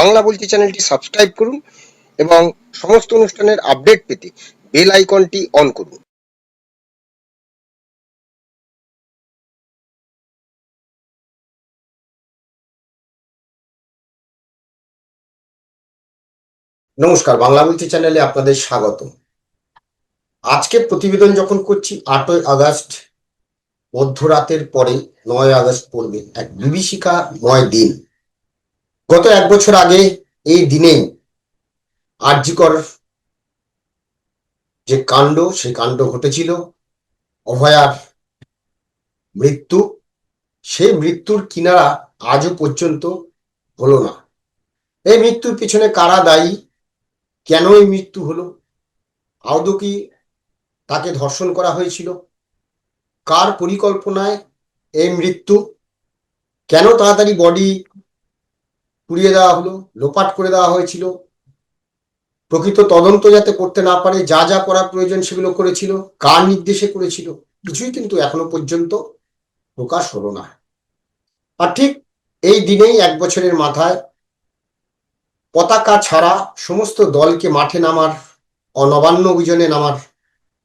বাংলা বলছি চ্যানেলটি সাবস্ক্রাইব করুন এবং সমস্ত অনুষ্ঠানের আপডেট পেতে বেল আইকনটি অন করুন। নমস্কার, বাংলা বলছি চ্যানেলে আপনাদের স্বাগত আজকে প্রতিবেদন যখন করছি, আটই আগস্ট, মধ্যরাতের পরে নয় আগস্ট পড়বে। এক বিভীষিকাময় দিন। গত এক বছর আগে এই দিনেই আরজিকর যে কাণ্ড, সেই কাণ্ড ঘটেছিল, অভয়ার মৃত্যু সেই মৃত্যুর কিনারা আজও পর্যন্ত হলো না। এই মৃত্যুর পিছনে কারা দায়ী? কেন এই মৃত্যু হলো? আদৌ কি তাকে ধর্ষণ করা হয়েছিল? কার পরিকল্পনায় এই মৃত্যু? কেন তাড়াতাড়ি বডি পুড়িয়ে দেওয়া হলো, লোপাট করে দেওয়া হয়েছিল। প্রকৃত তদন্ত যাতে করতে না পারে, যা যা করা প্রয়োজন সেগুলো করেছিল, কার নির্দেশে করেছিল, কিছুই কিন্তু এখনও পর্যন্ত প্রকাশ হলো না। আর ঠিক এই দিনেই এক বছরের মাথায় পতাকা ছাড়া সমস্ত দলকে মাঠে নামার, অনবান্ন অভিযানে নামার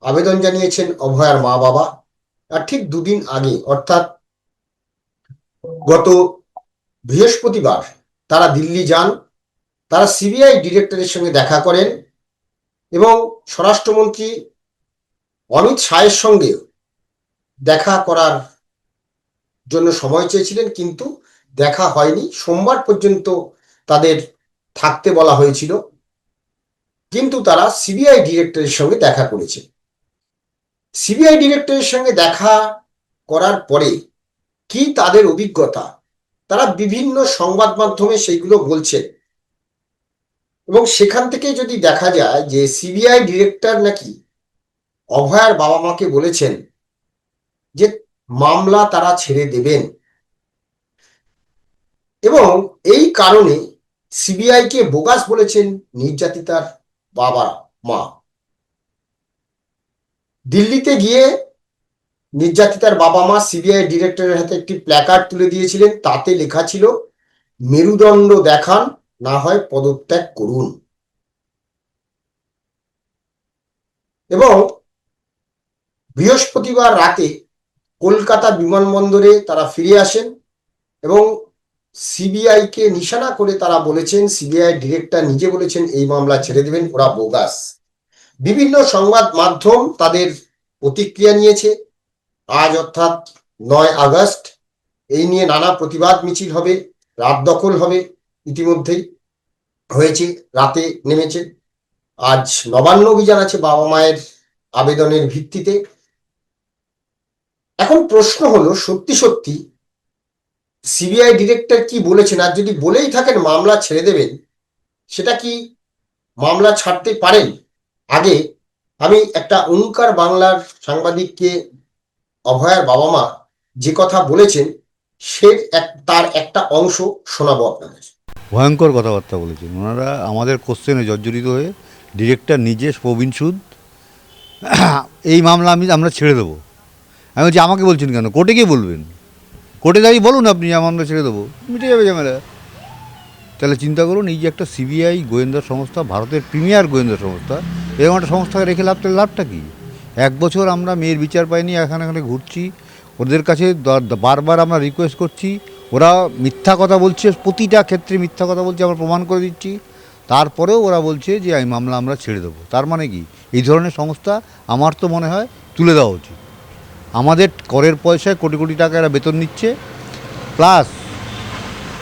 আবেদন জানিয়েছেন অভয়ার মা বাবা। আর ঠিক দুদিন আগে, অর্থাৎ গত বৃহস্পতিবার তারা দিল্লি যান, তারা সিবিআই ডিরেক্টরের সঙ্গে দেখা করেন এবং স্বরাষ্ট্রমন্ত্রী অমিত শাহের সঙ্গে দেখা করার জন্য সময় চেয়েছিলেন, কিন্তু দেখা হয়নি। সোমবার পর্যন্ত তাদের থাকতে বলা হয়েছিল, কিন্তু তারা সিবিআই ডিরেক্টরের সঙ্গে দেখা করেছে। সিবিআই ডিরেক্টরের সঙ্গে দেখা করার পরে কি তাদের অভিজ্ঞতা তারা বিভিন্ন সংবাদ মাধ্যমে সেইগুলো বলছেন এবং সেখান থেকে যদি দেখা যায় যে সিবিআই ডিরেক্টর নাকি অভয়ার বাবা মাকে বলেছেন যে মামলা তারা ছেড়ে দেবেন। এবং এই কারণে সিবিআই কে বোগাস বলেছেন নির্যাতিতার বাবা মা। দিল্লিতে গিয়ে নির্যাতিতার বাবা মা সিবিআই ডিরেক্টরের হাতে একটি প্ল্যাকার্ড তুলে দিয়েছিলেন। তাতে লেখা ছিল, মেরুদণ্ড দেখান, না হয় পদত্যাগ করুন। এবং বৃহস্পতিবার রাতে কলকাতা বিমানবন্দরে তারা ফিরে আসেন এবং সিবিআইকে নিশানা করে তারা বলেছেন, সিবিআই ডিরেক্টর নিজে বলেছেন, এই মামলা ছেড়ে দেবেন, ওরা বোগাস। বিভিন্ন সংবাদ মাধ্যম তাদের প্রতিক্রিয়া নিয়েছে। আজ অর্থাৎ নয় আগস্ট, এই নিয়ে নানা প্রতিবাদ মিছিল হবে, রাত দখল হবে ইতিমধ্যেই হয়েছে, রাতে নেমেছে। আজ নবান্ন অভিযান আছে বাবা মায়ের আবেদনের ভিত্তিতে। এখন প্রশ্ন হলো, সত্যি সত্যি সিবিআই ডিরেক্টর কি বলেছেন? আর যদি বলেই থাকেন মামলা ছেড়ে দেবেন, সেটা কি মামলা ছাড়তে পারেন? আগে আমি একটা ওঙ্কার বাংলার সাংবাদিককে অভয়ার বাবা মা যে কথা বলেছেন, সে তার একটা অংশ শোনাবো আপনাদের। ভয়ঙ্কর কথাবার্তা বলেছেন। ওনারা আমাদের কোশ্চেনে জর্জরিত হয়ে ডিরেক্টর নিজে প্রবীণ সুদ, এই মামলা আমি, আমরা ছেড়ে দেবো। আমি বলছি, আমাকে বলছেন কেন? কোর্টে গিয়ে বলবেন। কোর্টে দাঁড়িয়ে বলুন আপনি, আমার আমরা ছেড়ে দেবো। মিটে যাবে ঝামেলা। তাহলে চিন্তা করুন, এই যে একটা সিবিআই গোয়েন্দা সংস্থা, ভারতের প্রিমিয়ার গোয়েন্দা সংস্থা, এরকম একটা সংস্থাকে রেখে লাভ, তাহলে লাভটা কী? এক বছর আমরা মেয়ের বিচার পাইনি, এখানে এখানে ঘুরছি। ওদের কাছে বারবার আমরা রিকোয়েস্ট করছি। ওরা মিথ্যা কথা বলছে, প্রতিটা ক্ষেত্রে মিথ্যা কথা বলছে, আমরা প্রমাণ করে দিচ্ছি। তারপরেও ওরা বলছে যে, এই মামলা আমরা ছেড়ে দেবো। তার মানে কি? এই ধরনের সংস্থা আমার তো মনে হয় তুলে দেওয়া উচিত। আমাদের করের পয়সায় কোটি কোটি টাকা এরা বেতন নিচ্ছে। প্লাস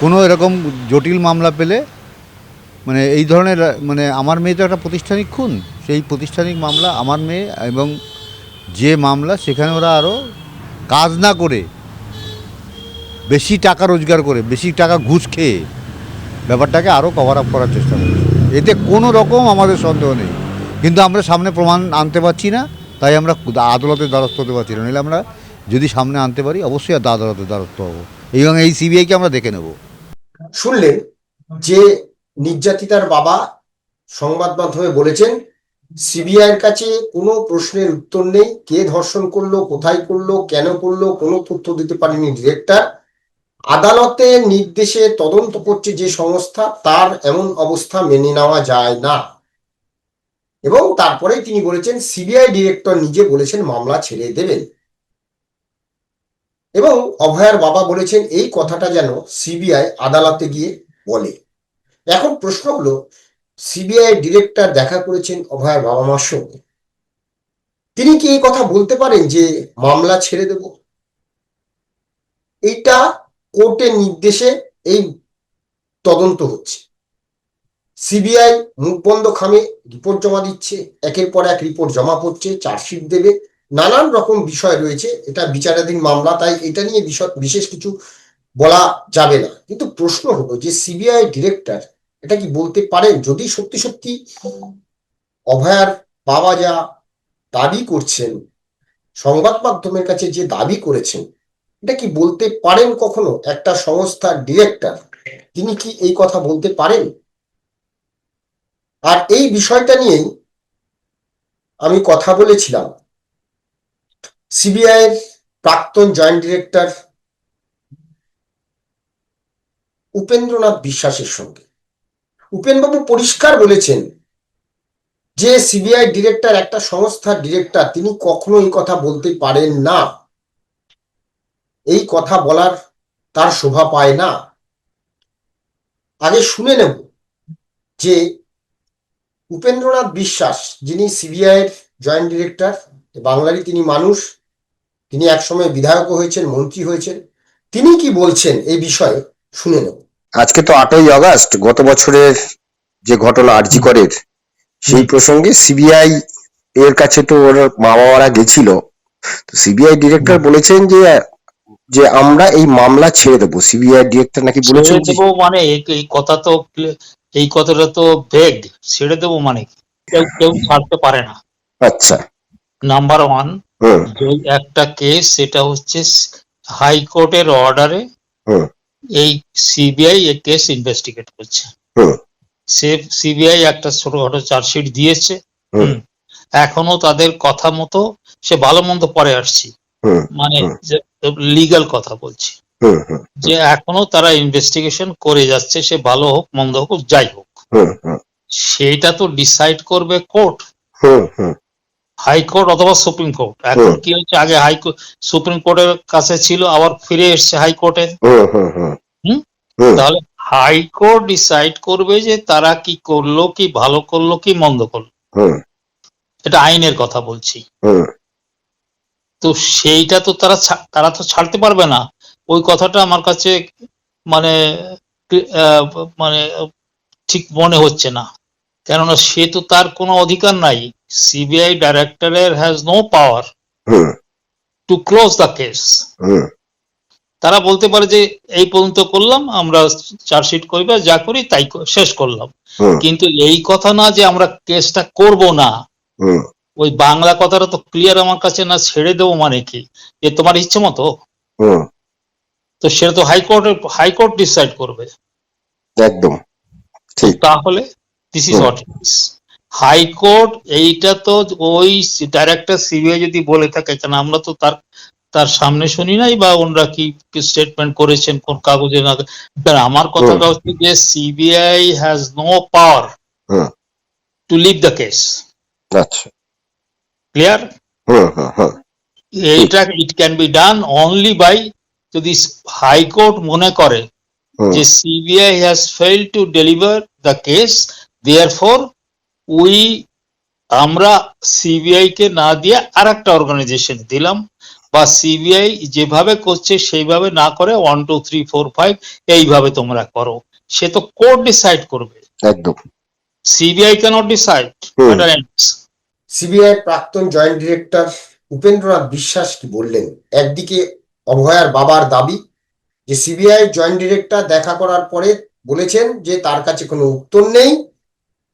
কোনো এরকম জটিল মামলা পেলে মানে এই ধরনের মানে আমার মেয়ে তো একটা প্রতিষ্ঠানিক খুন। সেই প্রতিষ্ঠানিক মামলা আমার মেয়ে এবং যে মামলা সেখানে ওরা আরও কাজ না করে বেশি টাকা রোজগার করে, বেশি টাকা ঘুষ খেয়ে ব্যাপারটাকে আরও কভার আপ করার চেষ্টা করে এতে কোনো রকম আমাদের সন্দেহ নেই। কিন্তু আমরা সামনে প্রমাণ আনতে পারছি না, তাই আমরা আদালতের দ্বারস্থ হতে পারছি না। নইলে আমরা যদি সামনে আনতে পারি, অবশ্যই আদালতের দ্বারস্থ হব। এবং এই সিবিআইকে আমরা দেখে নেব। শুনলেন যে নির্যাতিতার বাবা সংবাদ মাধ্যমে বলেছেন সিবিআই এর কাছে কোনো প্রশ্নের উত্তর নেই। কে ধর্ষণ করল, কোথায় করল, কেন করল, কোনো তথ্য দিতে পারেনি ডিরেক্টর। আদালতের নির্দেশে তদন্ত করছে যে সংস্থা, তার এমন অবস্থা মেনে নেওয়া যায় না। এবং তারপরে তিনি বলেছেন, সিবিআই ডিরেক্টর নিজে বলেছেন মামলা ছেড়ে দেবেন। এবং অভয়ার বাবা বলেছেন, এই কথাটা যেন সিবিআই আদালতে গিয়ে বলে। এখন প্রশ্ন হলো সিবিআই ডিরেক্টর দেখা করেছেন অভয়ার বাবা মার সঙ্গে। তিনি কি এই কথা বলতে পারেন যে মামলা ছেড়ে দেব? এটা কোর্টের নির্দেশে এই তদন্ত হচ্ছে। সিবিআই মুখ বন্ধ খামে, রিপোর্ট জমা দিচ্ছে, একের পর এক রিপোর্ট জমা পড়ছে চার্জশিট দেবে, নানান রকম বিষয় রয়েছে, এটা বিচারাধীন মামলা, তাই এটা নিয়ে বিশেষ কিছু বলা যাবে না। কিন্তু প্রশ্ন হলো যে সিবিআই ডিরেক্টর এটা কি বলতে পারেন? যদি সত্যি সত্যি অভয়ার বাবা যা দাবি করছেন, সংবাদ মাধ্যমের কাছে যে দাবি করেছেন, এটা কি বলতে পারেন কখনো? একটা সংস্থার ডিরেক্টর, তিনি কি এই কথা বলতে পারেন? আর এই বিষয়টা নিয়েই আমি কথা বলেছিলাম। সিবিআই এর প্রাক্তন জয়েন্ট ডিরেক্টর উপেন্দ্রনাথ বিশ্বাসের সঙ্গে। উপেনবাবু পরিষ্কার বলেছেন যে সিবিআই ডিরেক্টর একটা সংস্থার ডিরেক্টর, তিনি কখনো এই কথা বলতে পারেন না। এই কথা বলার তার শোভা পায় না। আগে শুনে নেব যে উপেন্দ্রনাথ বিশ্বাস, যিনি সিবিআই এর জয়েন্ট ডিরেক্টর, বাংলারই তিনি মানুষ, তিনি একসময় বিধায়কও হয়েছেন, মন্ত্রী হয়েছেন, তিনি কি বলছেন এই বিষয়ে শুনে নেব। আজকে তো আটই আগস্ট গত বছরের যে ঘটনা আরজি করের সেই প্রসঙ্গে সিবিআই এর কাছে তো ওর মা বাবারা গেছিল। তো সিবিআই ডিরেক্টর বলেছেন যে যে আমরা এই মামলা ছেড়ে দেবো। সিবিআই ডিরেক্টর নাকি বলেছেন দেবো মানে এই- কথা তো এই কথাটা তো ভেগ ছেড়ে দেবো মানে কেউ কেউ ছাড়তে পারে না। আচ্ছা। নাম্বার ওয়ান একটা কেস সেটা হচ্ছে হাইকোর্টের অর্ডারে। এই সিবিআই এই কেস ইনভেস্টিগেট করছে। সে সিবিআই একটা ছোটখাটো চার্জশিট দিয়েছে। এখনও তাদের কথা মতো সে ভালো মন্দ পরে আসছি। মানে। লিগাল কথা বলছি। যে এখনও তারা ইনভেস্টিগেশন করে যাচ্ছে সে ভালো হোক মন্দ হোক যাই হোক। সেটা তো ডিসাইড করবে কোর্ট হাইকোর্ট অথবা সুপ্রিম কোর্ট এখন কি হচ্ছে আগে হাইকোর্ট সুপ্রিম কোর্টের কাছে ছিল আবার ফিরে এসছে হাইকোর্টে তাহলে হাইকোর্ট ডিসাইড করবে যে তারা কি করল কি ভালো করল কি মন্দ করল। এটা আইনের কথা বলছি। হুম। তো সেইটা তো তারা তারা তো ছাড়তে পারবে না। ওই কথাটা আমার কাছে মানে মানে ঠিক মনে হচ্ছে না। কেননা সে তো তার কোনো অধিকার নাই। CBI ডাইরেক্টরের has no power hmm to close the case hmm তারা বলতে পারে যে এই পর্যন্ত করলাম আমরা চার্জশিট করি বা যা করি তাই শেষ করলাম। কিন্তু এই কথা না যে আমরা কেসটা করব না ওই বাংলা কথাটা তো ক্লিয়ার আমার কাছে না ছেড়ে দেবো মানে কি? যে তোমার ইচ্ছে মতো? তো সেটা তো হাইকোর্ট হাইকোর্ট ডিসাইড করবে। একদম ঠিক। তাহলে দিস ইজ। হোয়াট হাইকোর্ট এইটা তো ওই ডাইরেক্টর সিবিআই যদি বলে থাকে কেন আমরা তো তার তার সামনে শুনি নাই বা ওনারা কি স্টেটমেন্ট করেছেন কোন কাগজে না আমার কথাটা হচ্ছে যে CBI has no power to leave the case আচ্ছা। ক্লিয়ার এইটা it can be done only by যদি হাইকোর্ট মনে করে যে CBI has fail to deliver the case therefore we আমরা সিবিআই কে না দিয়ে আর একটা অর্গানাইজেশন দিলাম বা সিবিআই যেভাবে করছে সেইভাবে না করে one two three four five এইভাবে তোমরা করো। সে তো কোর্ট ডিসাইড করবে। একদম। সিবিআই ক্যানট ডিসাইড সিবিআই প্রাক্তন জয়েন্ট ডিরেক্টর উপেন্দ্রনাথ বিশ্বাস কি বললেন? একদিকে অভয়ার বাবার দাবি যে সিবিআই জয়েন্ট ডিরেক্টর দেখা করার পরে বলেছেন যে তার কাছে কোনো উত্তর নেই।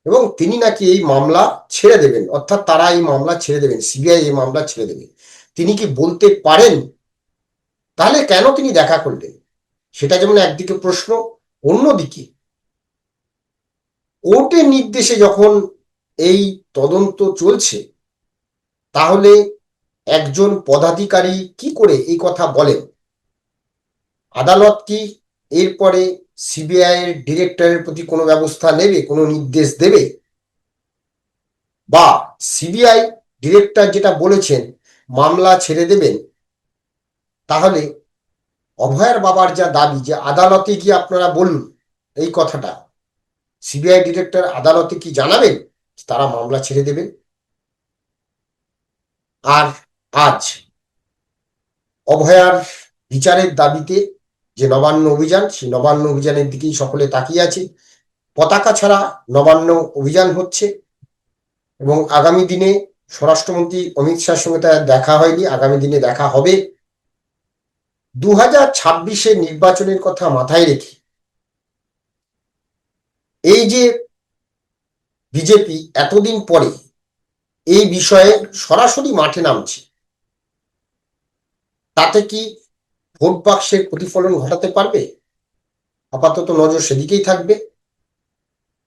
এবং তিনি নাকি এই মামলা ছেড়ে দেবেন, অর্থাৎ তারা এই মামলা ছেড়ে দেবেন, সিবিআই এই মামলা ছেড়ে দেবে। তিনি কি বলতে পারেন? তাহলে কেন তিনি দেখা করলেন? সেটা যেমন একদিকে প্রশ্ন, অন্যদিকে কোর্টের নির্দেশে যখন এই তদন্ত চলছে, তাহলে একজন পদাধিকারী কি করে এই কথা বলেন? আদালত কি এরপরে সিবিআই ডিরেক্টরের প্রতি কোনো ব্যবস্থা নেবে, কোনো নির্দেশ দেবে? বা সিবিআই ডিরেক্টর যেটা বলেছেন, মামলা ছেড়ে দেবেন, তাহলে অভয়ের বাবার যা দাবি যে আদালতে কি আপনারা বলুন এই কথাটা, সিবিআই ডিরেক্টর আদালতে কি জানাবেন তারা মামলা ছেড়ে দেবেন আর আজ অভয়ার বিচারের দাবিতে যে নবান্ন অভিযান, সেই নবান্ন অভিযানের দিকেই সকলে তাকিয়ে আছে। পতাকা ছাড়া নবান্ন অভিযান হচ্ছে এবং আগামী দিনে স্বরাষ্ট্রমন্ত্রী অমিত শাহের সঙ্গে তার দেখা হয়নি, আগামী দিনে দেখা হবে। দু হাজার নির্বাচনের কথা মাথায় রেখে এই যে বিজেপি এতদিন পরে এই বিষয়ে সরাসরি মাঠে নামছে, তাতে কি ভোট বাক্সের প্রতিফলন ঘটাতে পারবে? আপাতত নজর সেদিকেই থাকবে।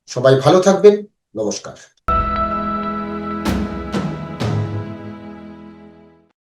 সবাই ভালো থাকবেন। নমস্কার।